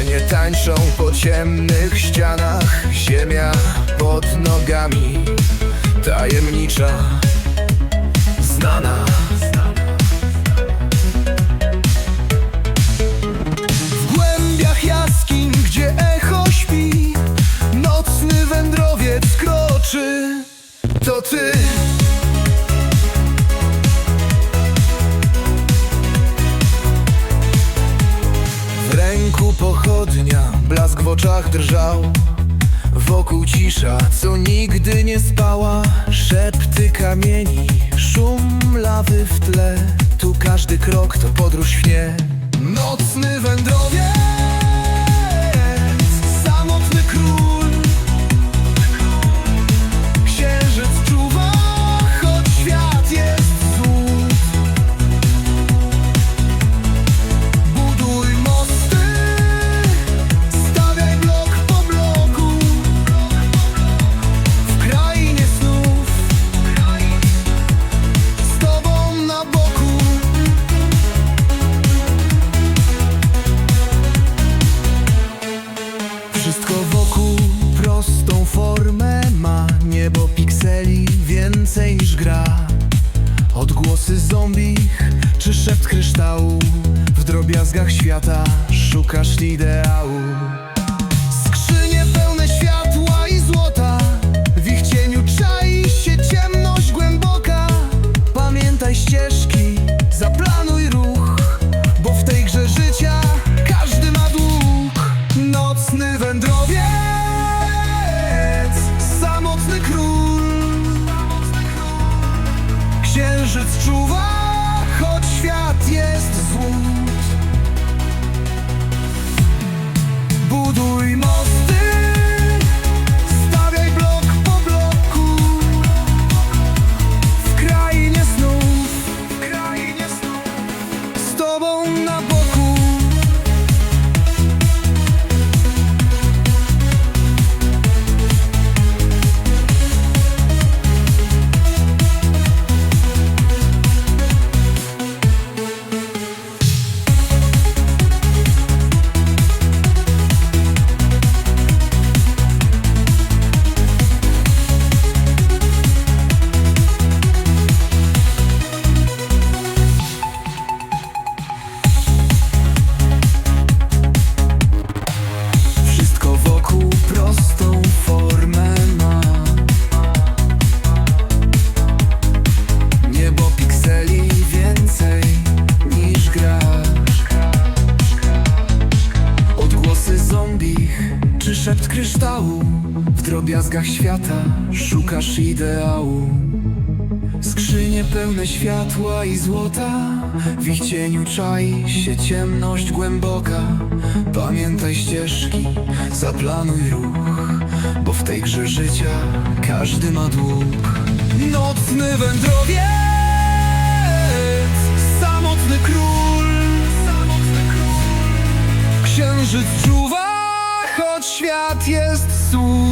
Cienie tańczą po ciemnych ścianach Ziemia pod nogami Tajemnicza Znana. W głębiach jaskiń, gdzie echo śpi Nocny wędrowiec kroczy. To ty pochodnia, blask w oczach drżał. Wokół cisza, co nigdy nie spała. Szepty kamieni, szum lawy w tle. Tu każdy krok to podróż w Nocny wędrowiec, więcej niż gra. Odgłosy zombich czy szept kryształu. W drobiazgach świata szukasz ideału Księżyc czuwa, czy szept kryształu. W drobiazgach świata szukasz ideału. Skrzynie pełne światła i złota. W ich cieniu czai się ciemność głęboka. Pamiętaj ścieżki, zaplanuj ruch Bo w tej grze życia każdy ma dług. Nocny wędrowiec Samotny król. Księżyc czuwa, świat jest słów